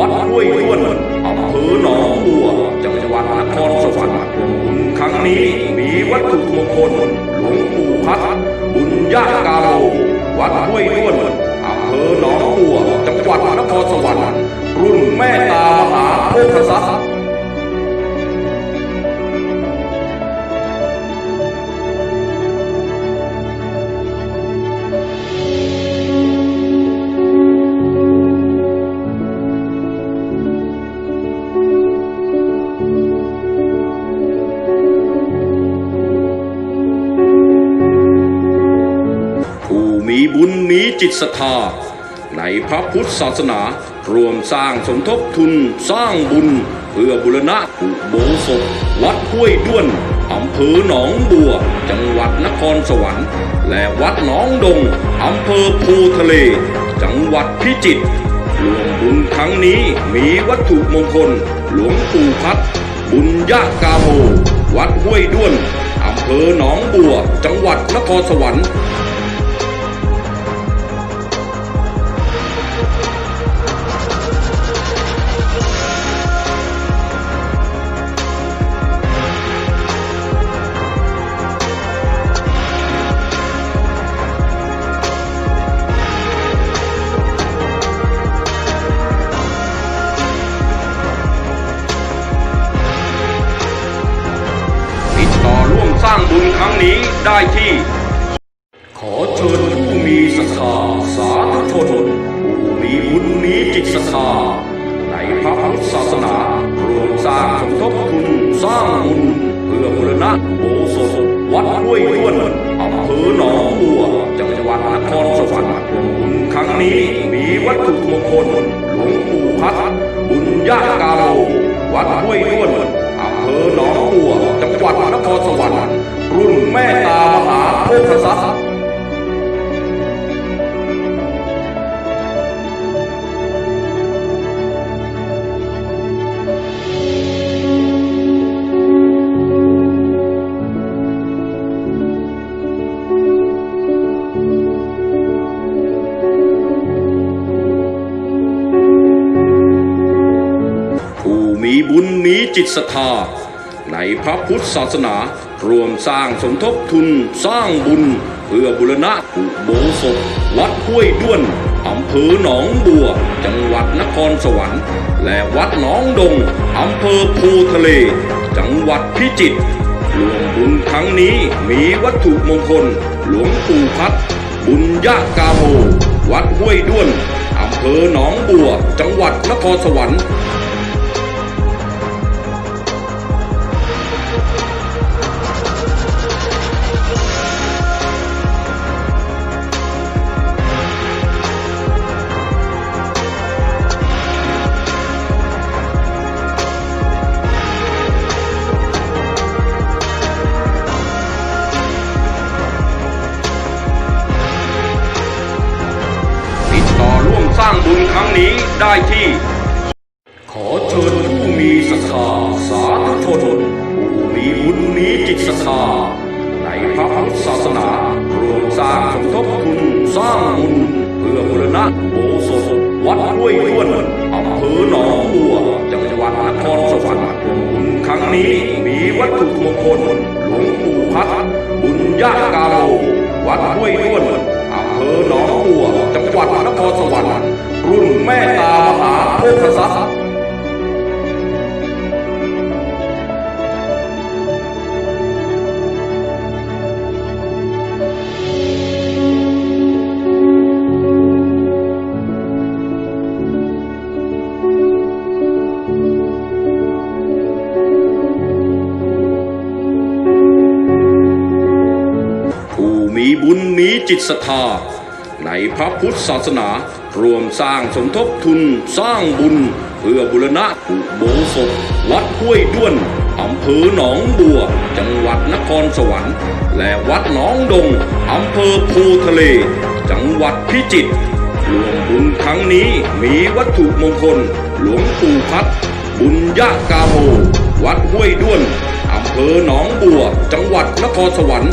วัดห้วยด้วนอำเภอหนองบัวจังหวัดนครสวรรค์ครั้งนี้มีวัตถุมงคลหลวงปู่พัดบุญญากาโลวัดห้วยด้วนอำเภอหนองบัวจังหวัดนครสวรรค์รุ่นแม่ตามหาโภคทรัพ บุญมีจิตศรัทธา ในพระพุทธศาสนารวมสร้างสมทบทุนสร้างบุญ เพื่อบุรณะอุโบสถวัดห้วยด้วนอำเภอหนองบัว จังหวัดนครสวรรค์ และวัดหนองดงอำเภอภูทะเล จังหวัดพิจิตรรวมบุญครั้งนี้มีวัตถุมงคล หลวงปู่พัดบุญญากาโม วัดห้วยด้วนอำเภอหนองบัว จังหวัดนครสวรรค์ บุญครั้งนี้ได้ที่ ขอเชิญผู้มีศรัทธาสาธุชนผู้มีบุญมีจิตศรัทธาในพระพุทธศาสนารวมสร้างสมทบทุนสร้างบุญเพื่อบูรณะโบสถวัดห้วยด้วนอำเภอหนองบัวจังหวัดนครสวรรค์บุญครั้งนี้มีวัตถุมงคลหลวงปู่พัดบุญญากาโมวัดห้วยด้วน เภอหนองบัวจังหวัดนครสวรรค์รุ่นแม่ตามหาโพธิสัตว์ บุญมีจิตศรัทธา ในพระพุทธศาสนารวมสร้างสมทบทุนสร้างบุญ เพื่อบุรณะอุโบสถวัดห้วยด้วนอำเภอหนองบัว จังหวัดนครสวรรค์ และวัดหนองดงอำเภอภูทะเล จังหวัดพิจิตรรวมบุญครั้งนี้มีวัตถุมงคล หลวงปู่พัดบุญญากาโม วัดห้วยด้วนอำเภอหนองบัว จังหวัดนครสวรรค์ ครั้งนี้ได้ที่ ขอเชิญผู้มีศรัทธาสาธุชนผู้มีบุญมีจิตศรัทธาในพระพุทธศาสนารวมสร้างสมทบทุนสร้างบุญเพื่อบูรณะโบสถวัดห้วยด้วนอำเภอหนองบัวจังหวัดนครสวรรค์บุญครั้งนี้มีวัตถุมงคลหลวงปู่พัดบุญญากาโมวัดห้วยด้วนอำเภอหนองบัวจังหวัดนครสวรรค์ ม่ตามหาโภคทรัพย์ผู้มีบุญมีจิตศรัทธาในพระพุทธศาสนา รวมสร้างสมทบทุนสร้างบุญ เพื่อบุรณะอุโบสถวัดห้วยด้วนอำเภอหนองบัว จังหวัดนครสวรรค์ และวัดหนองดงอำเภอภูทะเล จังหวัดพิจิตรรวมบุญครั้งนี้มีวัตถุมงคล หลวงปู่พัดบุญญากาโม วัดห้วยด้วนอำเภอหนองบัว จังหวัดนครสวรรค์